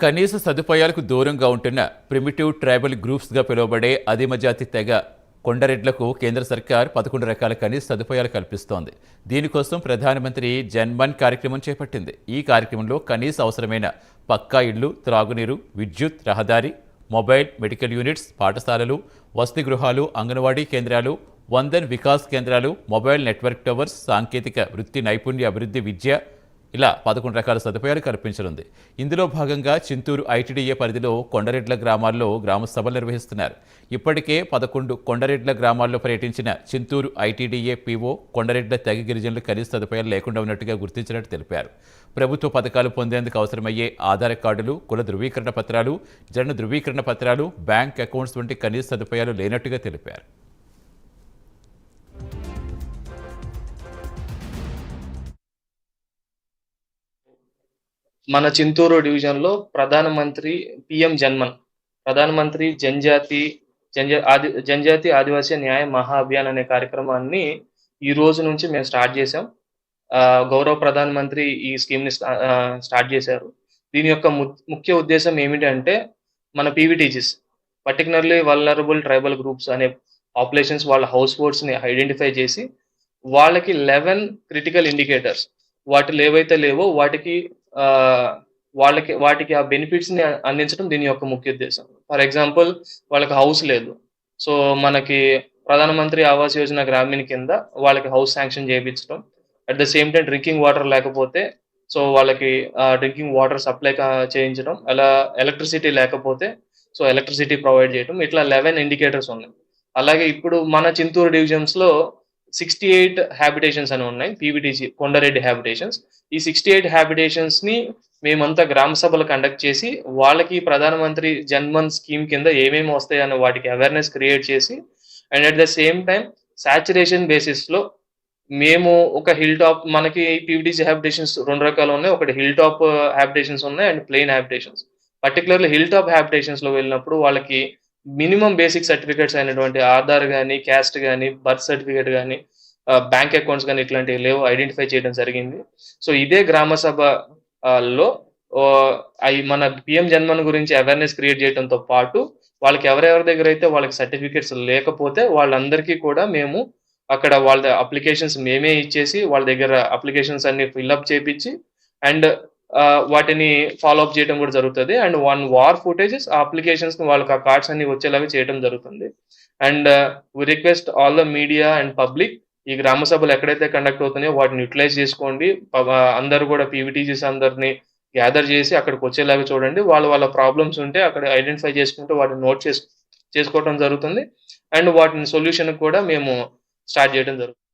కనీస సదుపాయాలకు దూరంగా ఉంటున్న ప్రిమిటివ్ ట్రైబల్ గ్రూప్స్గా పిలువబడే అదిమజాతి తెగ కొండరెడ్లకు కేంద్ర సర్కార్ పదకొండు రకాల కనీస సదుపాయాలు కల్పిస్తోంది. దీనికోసం ప్రధానమంత్రి జన్మన్ కార్యక్రమం చేపట్టింది. ఈ కార్యక్రమంలో కనీస అవసరమైన పక్కా ఇళ్ళు త్రాగునీరు విద్యుత్ రహదారి మొబైల్ మెడికల్ యూనిట్స్ పాఠశాలలు వసతి గృహాలు అంగన్వాడీ కేంద్రాలు వందన్ వికాస్ కేంద్రాలు మొబైల్ నెట్వర్క్ టవర్స్ సాంకేతిక వృత్తి నైపుణ్య అభివృద్ధి విద్య ఇలా పదకొండు రకాల సదుపాయాలు కల్పించనుంది. ఇందులో భాగంగా చింతూరు ఐటీడీఏ పరిధిలో కొండరెడ్ల గ్రామాల్లో గ్రామ సభలు నిర్వహిస్తున్నారు. ఇప్పటికే పదకొండు కొండరెడ్ల గ్రామాల్లో పర్యటించిన చింతూరు ఐటీడీఏ పీఓ కొండరెడ్ల తెగ గిరిజనులు కనీస సదుపాయాలు లేకుండా ఉన్నట్టుగా గుర్తించినట్టు తెలిపారు. ప్రభుత్వ పథకాలు పొందేందుకు అవసరమయ్యే ఆధార్ కార్డులు కుల ధృవీకరణ పత్రాలు జన ధృవీకరణ పత్రాలు బ్యాంక్ అకౌంట్స్ వంటి కనీస సదుపాయాలు లేనట్టుగా తెలిపారు. మన చింతూరు డివిజన్లో ప్రధానమంత్రి పిఎం జన్మన్ ప్రధానమంత్రి జనజాతి జనజా ఆది జనజాతి ఆదివాసీ న్యాయ మహా అభియాన్ అనే కార్యక్రమాన్ని ఈ రోజు నుంచి మేము స్టార్ట్ చేసాం గౌరవ ప్రధానమంత్రి ఈ స్కీమ్ని స్టార్ట్ చేశారు. దీని యొక్క ము- ముఖ్య ఉద్దేశం ఏమిటంటే మన PVTGs particularly vulnerable tribal groups అనే పాపులేషన్స్ వాళ్ళ హౌస్ని ఐడెంటిఫై చేసి వాళ్ళకి లెవెన్ క్రిటికల్ ఇండికేటర్స్ వాటిలో ఏవైతే లేవో వాటికి వాళ్ళకి వాటికి ఆ బెనిఫిట్స్ని అందించడం దీని యొక్క ముఖ్య ఉద్దేశం. ఫర్ ఎగ్జాంపుల్ వాళ్ళకి హౌస్ లేదు. సో మనకి ప్రధానమంత్రి ఆవాస్ యోజన గ్రామీణ కింద వాళ్ళకి హౌస్ శాంక్షన్ చేయించడం. At the same time drinking water లేకపోతే సో వాళ్ళకి డ్రింకింగ్ వాటర్ సప్లై చేయించడం. అలా ఎలక్ట్రిసిటీ లేకపోతే సో ఎలక్ట్రిసిటీ ప్రొవైడ్ చేయడం. ఇట్లా లెవెన్ ఇండికేటర్స్ ఉన్నాయి. అలాగే ఇప్పుడు మన చింతూరు డివిజన్స్లో సిక్స్టీ ఎయిట్ హ్యాబిటేషన్స్ అని ఉన్నాయి పీవీటీసీ కొండరెడ్డి హ్యాబిటేషన్స్ ఈ సిక్స్టీ ఎయిట్ హ్యాబిటేషన్స్ని మేమంతా గ్రామ సభలు కండక్ట్ చేసి వాళ్ళకి ప్రధానమంత్రి జన్మన్ స్కీమ్ కింద ఏమేమి వస్తాయని వాటికి అవేర్నెస్ క్రియేట్ చేసి and at the same time saturation బేసిస్లో మేము ఒక హిల్ టాప్ మనకి పీవీటీసీ హ్యాబిటేషన్స్ రెండు రకాలు ఉన్నాయి. ఒకటి హిల్ టాప్ హ్యాబిటేషన్స్ ఉన్నాయి and plain habitations particularly hill top హ్యాబిటేషన్స్లో వెళ్ళినప్పుడు వాళ్ళకి మినిమం బేసిక్ సర్టిఫికేట్స్ అయినటువంటి ఆధార్ కానీ క్యాస్ట్ కానీ బర్త్ సర్టిఫికేట్ కానీ బ్యాంక్ అకౌంట్స్ కానీ ఇట్లాంటివి లేవు ఐడెంటిఫై చేయడం జరిగింది. సో ఇదే గ్రామ సభలో అవి మన పిఎం జన్మన్ గురించి అవేర్నెస్ క్రియేట్ చేయడంతో పాటు వాళ్ళకి ఎవరెవరి దగ్గర అయితే వాళ్ళకి సర్టిఫికేట్స్ లేకపోతే వాళ్ళందరికీ కూడా మేము అక్కడ వాళ్ళ అప్లికేషన్స్ మేమే ఇచ్చేసి వాళ్ళ దగ్గర అప్లికేషన్స్ అన్ని ఫిల్అప్ చేపించి అండ్ వాటిని ఫాలో అప్ చేయడం కూడా జరుగుతుంది. అండ్ వన్ వార్ ఫుటేజెస్ ఆ అప్లికేషన్స్ వాళ్ళకి ఆ కార్డ్స్ అన్ని వచ్చేలాగా చేయడం జరుగుతుంది. And we request all the media and public ఈ గ్రామ సభలు ఎక్కడైతే కండక్ట్ అవుతున్నాయో వాటిని యూటిలైజ్ చేసుకోండి. అందరు కూడా పీవీటీజీస్ అందరిని గ్యాదర్ చేసి అక్కడికి వచ్చేలాగా చూడండి. వాళ్ళ వాళ్ళ ప్రాబ్లమ్స్ ఉంటే అక్కడ ఐడెంటిఫై చేసుకుంటూ వాటిని నోట్ చేసు చేసుకోవడం జరుగుతుంది. అండ్ వాటిని సొల్యూషన్ కూడా మేము స్టార్ట్ చేయడం జరుగుతుంది